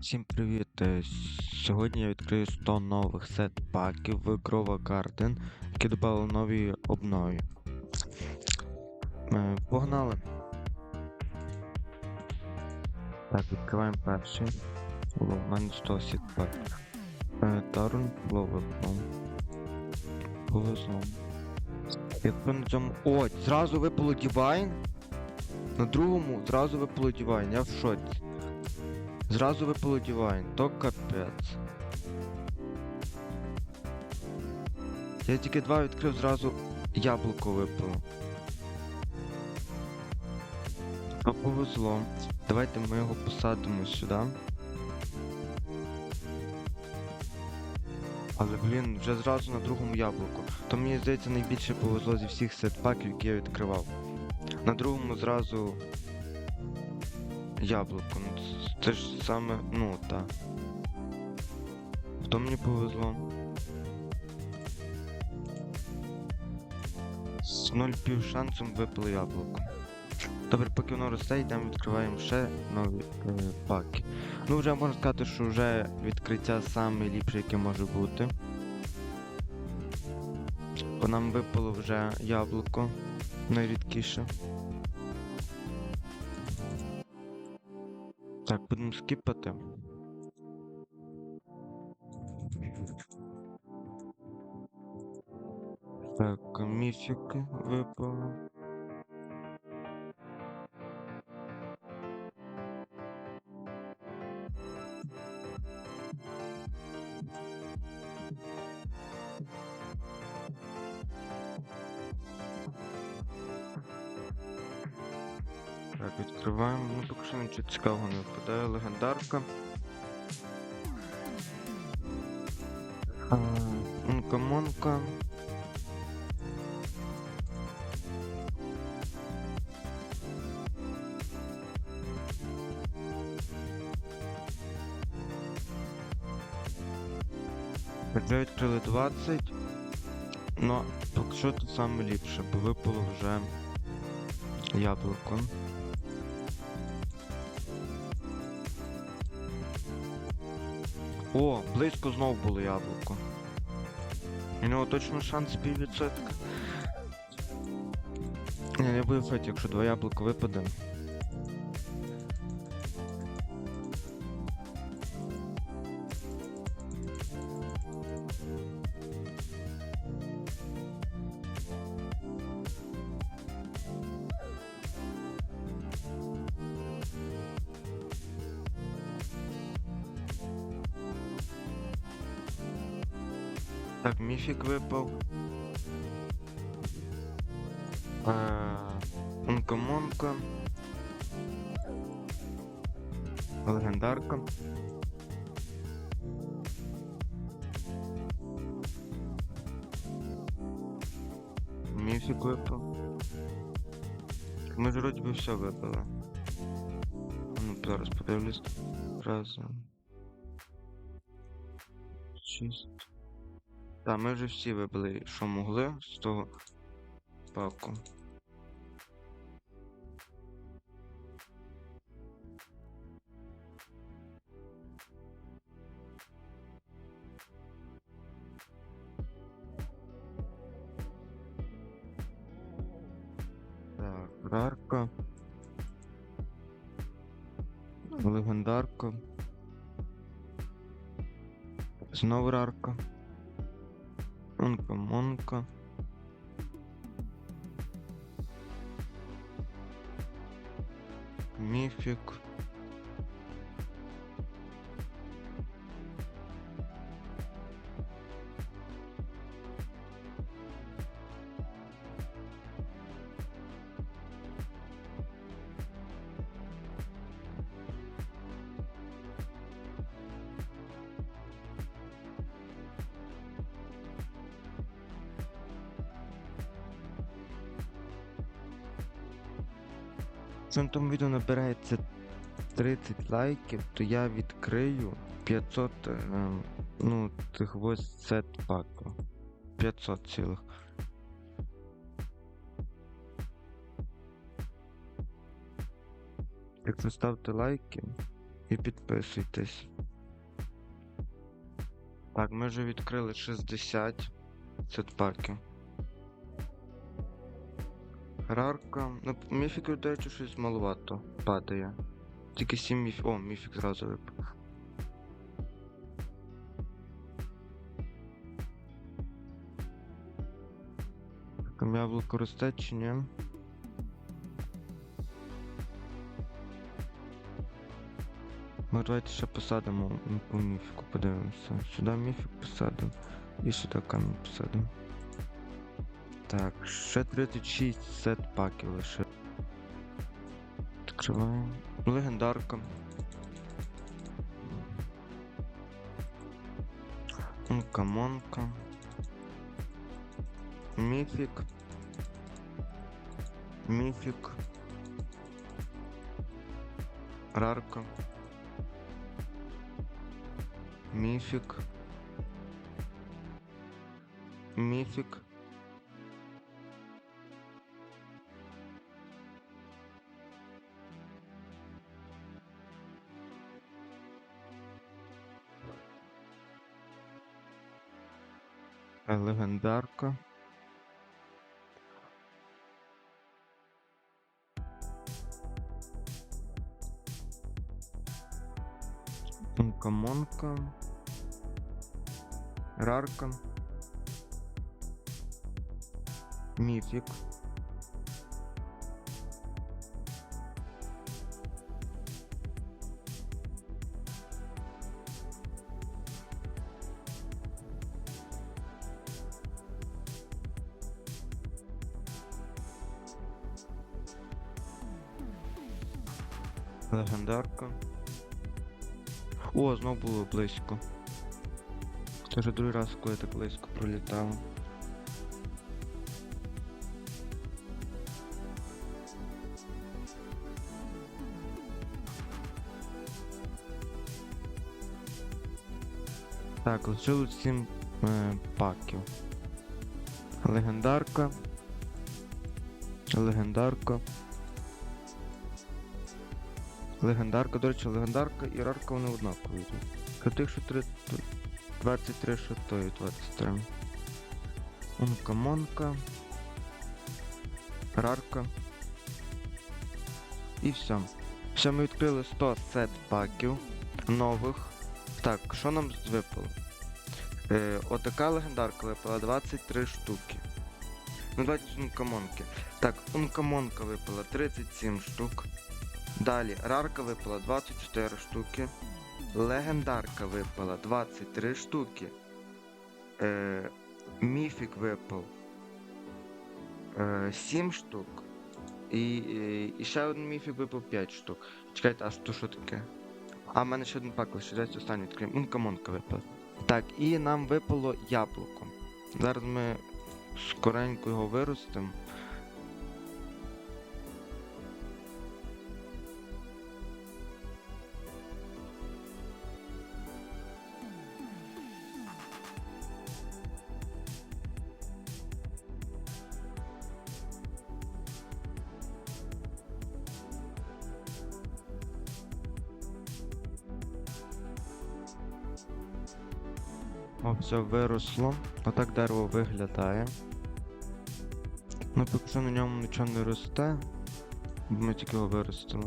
Всім привіт! Е, Сьогодні я відкрию 100 нових сет паків в Grova Garden, які додали нові обнові. Е, Погнали! Так, відкриваємо перший. У мене 100 сет пак. Тарун Ловелом. Повезло. Якщо на цьому. О, зразу випало Divine? На другому зразу випало Divine, я в шоці. Зразу випало Divine, то капець. Я тільки два відкрив, зразу яблуко випало. То повезло. Давайте ми його посадимо сюди. Але, блін, вже зразу на другому яблуку. То мені здається найбільше повезло зі всіх сетпаків, які я відкривав. На другому зразу яблуко. Це ж саме, ну, так. То мені повезло. З 0,5 шансом випало яблуко. Добре, поки воно росте, йдемо відкриваємо ще нові е, паки. Ну, вже можна сказати, що вже відкриття саме ліпше, яке може бути. Бо нам випало вже яблуко найрідкіше. Так, будемо скіпати. Так, міфік випало. Так, відкриваємо. Ну, поки що нічого цікавого не випадає. Легендарка. А, Ункамонка. Вже відкрили 20. Ну, поки що тут саме ліпше, бо випало вже яблуко. О, близько знов було яблуко. У нього точно шанс піввідсотка. Я не буду феті, якщо два яблука випаде. Так, міфік випав. Е, Ункомонка. Легендарка. Міфік випав. Ми ж вроді би все випили. А Ну, зараз подивлюсь. Раз. Шість. Так, ми вже всі вибили, що могли з того паку. Так, рарка. Легендарка. Знову рарка. Монка, Монка. Міфік. Якщо на тому відео набирається 30 лайків, то я відкрию 500, ем, ну, тих ось сет паку. 500 цілих. Якщо ставте лайки, і підписуйтесь. Так, ми вже відкрили 60 сетпаків. Рарка. Ну, міфік, до речі, щось маловато падає. Тільки 7 міфік. О, міфік зразу випав. Там яблуко ні? Ну давайте ще посадимо по міфіку, подивимося. Сюди міфік посадимо і сюди камінь посадимо. Так, ще 36 сет паків лише. Відкриваємо. Легендарка. Камонка. Міфік. Міфік. Рарка. Міфік. Міфік. Легендарка. Монка. Рарка. Міфік. Легендарка. О, знов було близько. Це вже другий раз, коли я так близько пролітав. Так, лишилось 7 е, паків. Легендарка. Легендарка. Легендарка, до речі, легендарка і рарка вони однакові. йдуть. Про тих, що 3, 23, що то і 23. Умка Монка. Рарка. І все. Ще ми відкрили 100 сет паків нових. Так, що нам випало? Е, отака легендарка випала 23 штуки. Ну давайте з ункамонки. Так, ункамонка випала 37 штук. Далі рарка випала 24 штуки. Легендарка випала 23 штуки. Е, міфік випав е, 7 штук. І, і, і ще один міфік випав 5 штук. Чекайте, а то що таке? А в мене ще один пак лише десь останній відкриємо. Ункамонка випала. Так, і нам випало яблуко. Зараз ми скоренько його виростимо. О, все виросло. Отак дерево виглядає. Ну, поки що на ньому нічого не росте, бо ми тільки його виростили.